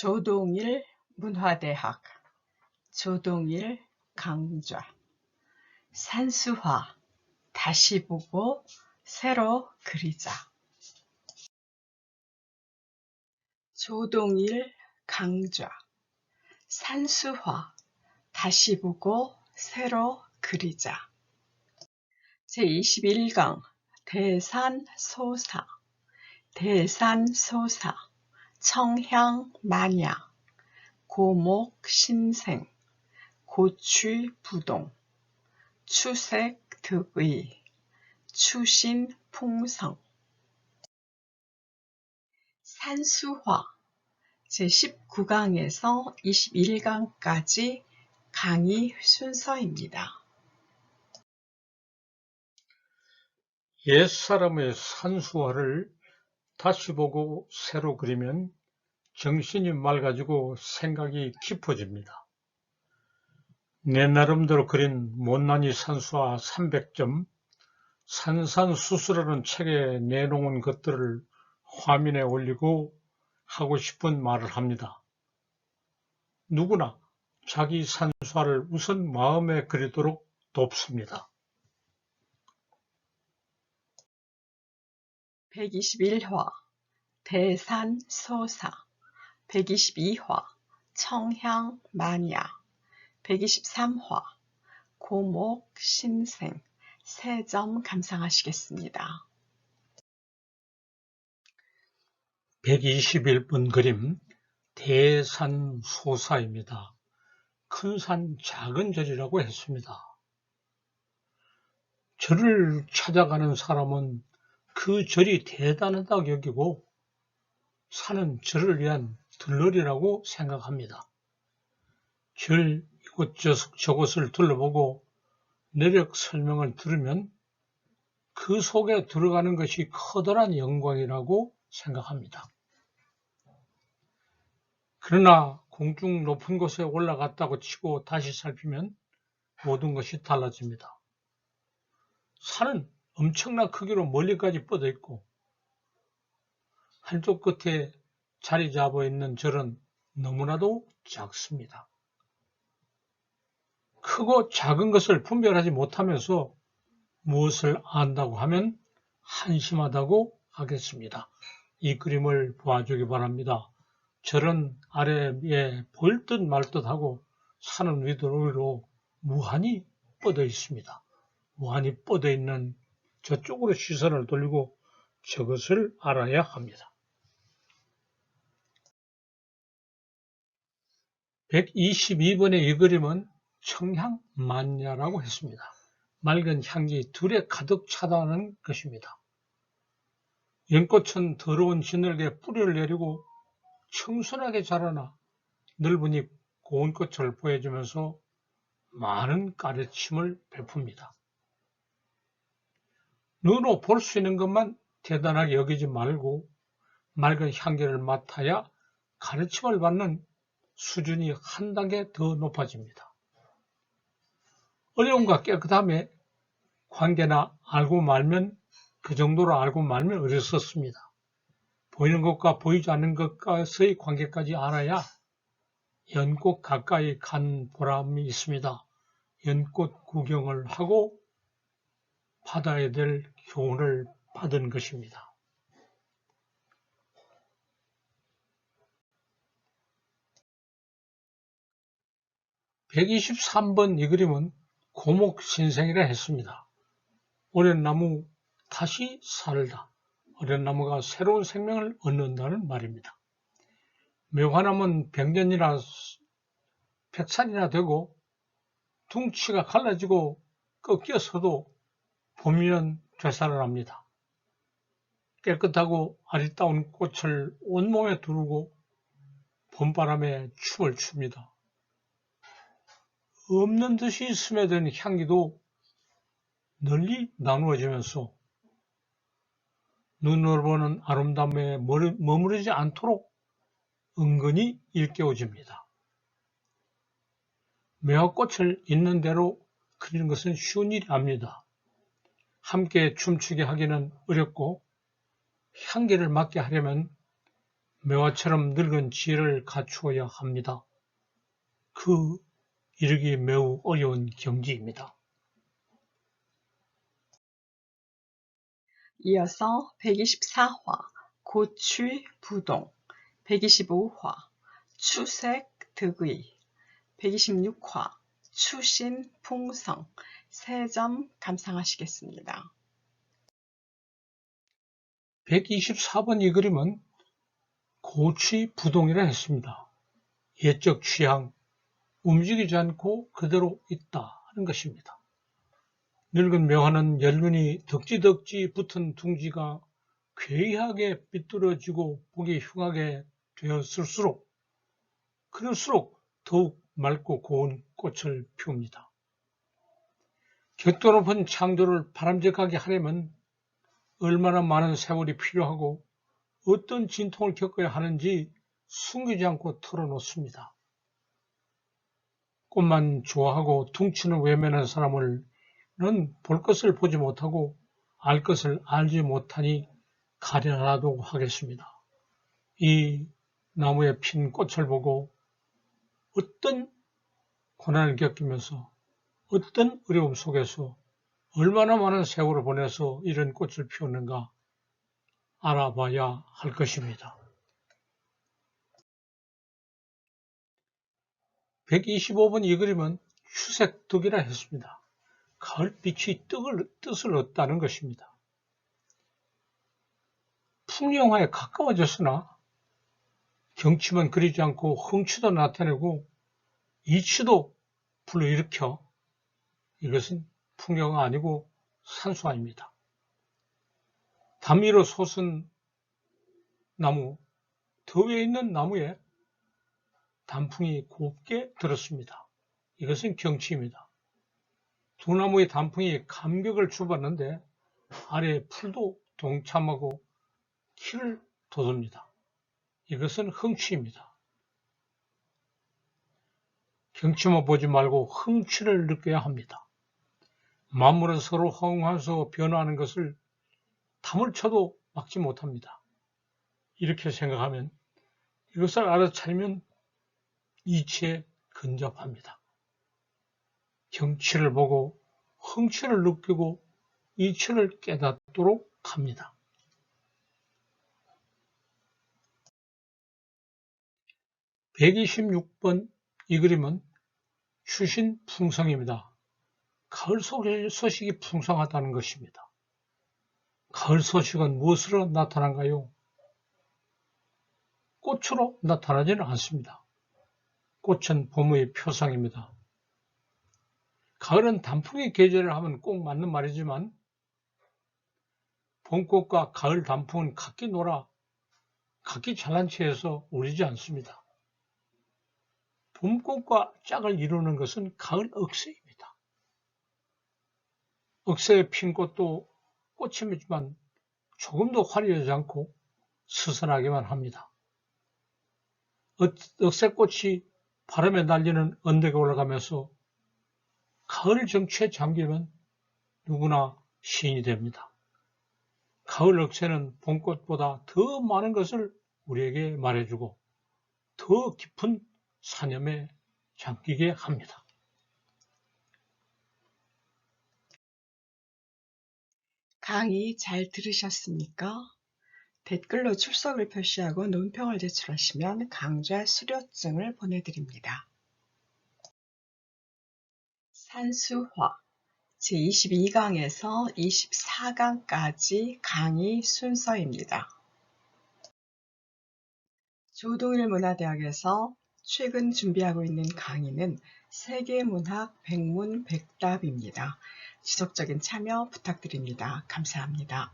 조동일 문화대학 조동일 강좌 산수화 다시 보고 새로 그리자. 조동일 강좌 산수화 다시 보고 새로 그리자. 제21강 대산소사 대산소사 청향만야 고목신생 고취 부동 추색 득의 추신 풍성 산수화 제19강에서 21강까지 강의 순서입니다. 옛사람의 산수화를 다시 보고 새로 그리면 정신이 맑아지고 생각이 깊어집니다. 내 나름대로 그린 못난이 산수화 300점 산산수수라는 책에 내놓은 것들을 화면에 올리고 하고 싶은 말을 합니다. 누구나 자기 산수화를 우선 마음에 그리도록 돕습니다. 121화 대산소사 122화 청향만야 123화 고목신생 세 점 감상하시겠습니다. 121번 그림 대산소사입니다. 큰 산 작은 절이라고 했습니다. 절을 찾아가는 사람은 그 절이 대단하다고 여기고 산은 절을 위한 들러리라고 생각합니다. 절 이곳저곳을 둘러보고 내력 설명을 들으면 그 속에 들어가는 것이 커다란 영광이라고 생각합니다. 그러나 공중 높은 곳에 올라갔다고 치고 다시 살피면 모든 것이 달라집니다. 산은 엄청난 크기로 멀리까지 뻗어 있고 한쪽 끝에 자리 잡아 있는 절은 너무나도 작습니다. 크고 작은 것을 분별하지 못하면서 무엇을 안다고 하면 한심하다고 하겠습니다. 이 그림을 보아주기 바랍니다. 절은 아래에 보일 듯 말 듯하고 산은 위로 무한히 뻗어 있습니다. 무한히 뻗어 있는 저쪽으로 시선을 돌리고 저것을 알아야 합니다. 122번의 이 그림은 청향만야라고 했습니다. 맑은 향기 둘에 가득 차다는 것입니다. 연꽃은 더러운 진흙에 뿌리를 내리고 청순하게 자라나 넓은이 고운 꽃을 보여주면서 많은 가르침을 베풉니다. 눈으로 볼 수 있는 것만 대단하게 여기지 말고 맑은 향기를 맡아야 가르침을 받는 수준이 한 단계 더 높아집니다. 어려움과 깨끗함에 관계나 알고 말면 그 정도로 알고 말면 어렸었습니다. 보이는 것과 보이지 않는 것과의 관계까지 알아야 연꽃 가까이 간 보람이 있습니다. 연꽃 구경을 하고 받아야 될 교훈을 받은 것입니다. 123번 이 그림은 고목신생이라 했습니다. 오랜 나무 다시 살다. 오랜 나무가 새로운 생명을 얻는다는 말입니다. 묘화나무는 백년이나 백산이나 되고 둥치가 갈라지고 꺾여서도 봄이면 되살아납니다. 깨끗하고 아리따운 꽃을 온몸에 두르고 봄바람에 춤을 춥니다. 없는 듯이 스며든 향기도 널리 나누어지면서 눈으로 보는 아름다움에 머무르지 않도록 은근히 일깨워집니다. 매화꽃을 있는 대로 그리는 것은 쉬운 일이 아닙니다. 함께 춤추게 하기는 어렵고 향기를 맡게 하려면 매화처럼 늙은 지혜를 갖추어야 합니다. 그 이르기 매우 어려운 경지입니다. 이어서 124화 고취 부동 125화 추색 득의 126화 추신 풍성 세 점 감상하시겠습니다. 124번 이 그림은 고취 부동이라 했습니다. 예적 취향, 움직이지 않고 그대로 있다 하는 것입니다. 늙은 묘화는 연륜이 덕지덕지 붙은 둥지가 괴이하게 삐뚤어지고 보기 흉하게 되었을수록 그럴수록 더욱 맑고 고운 꽃을 피웁니다. 격도 높은 창조를 바람직하게 하려면 얼마나 많은 세월이 필요하고 어떤 진통을 겪어야 하는지 숨기지 않고 털어놓습니다. 꽃만 좋아하고 퉁치는 외면한 사람을 볼 것을 보지 못하고 알 것을 알지 못하니 가련하다고 하겠습니다. 이 나무에 핀 꽃을 보고 어떤 고난을 겪으면서 어떤 어려움 속에서 얼마나 많은 세월을 보내서 이런 꽃을 피웠는가 알아봐야 할 것입니다. 125번 이 그림은 추색득이라 했습니다. 가을빛이 뜻을, 뜻을 얻다는 것입니다. 풍경화에 가까워졌으나 경치만 그리지 않고 흥취도 나타내고 이치도 불러일으켜 이것은 풍경화 아니고 산수화입니다. 담 위로 솟은 나무, 더 위에 있는 나무에 단풍이 곱게 들었습니다. 이것은 경치입니다. 두 나무의 단풍이 감격을 주었는데 아래 풀도 동참하고 키를 돋웁니다. 이것은 흥취입니다. 경치만 보지 말고 흥취를 느껴야 합니다. 만물은 서로 허응하면서 변화하는 것을 담을 쳐도 막지 못합니다. 이렇게 생각하면 이것을 알아차리면 이치에 근접합니다. 경치를 보고 흥치를 느끼고 이치를 깨닫도록 합니다. (126번) 이 그림은 추신 풍성입니다. 가을 소식이 풍성하다는 것입니다. 가을 소식은 무엇으로 나타난가요? 꽃으로 나타나지는 않습니다. 꽃은 봄의 표상입니다. 가을은 단풍의 계절을 하면 꼭 맞는 말이지만 봄꽃과 가을 단풍은 각기 놀아 각기 잘난 체해서 우리지 않습니다. 봄꽃과 짝을 이루는 것은 가을 억새입니다. 억새에 핀 꽃도 꽃이지만 조금도 화려하지 않고 스선하기만 합니다. 억새꽃이 바람에 날리는 언덕에 올라가면서 가을 정취에 잠기면 누구나 시인이 됩니다. 가을 억새는 봄꽃보다 더 많은 것을 우리에게 말해주고 더 깊은 사념에 잠기게 합니다. 강의 잘 들으셨습니까? 댓글로 출석을 표시하고 논평을 제출하시면 강좌 수료증을 보내드립니다. 산수화 제22강에서 24강까지 강의 순서입니다. 조동일 문화대학에서 최근 준비하고 있는 강의는 세계문학 백문 백답입니다. 지속적인 참여 부탁드립니다. 감사합니다.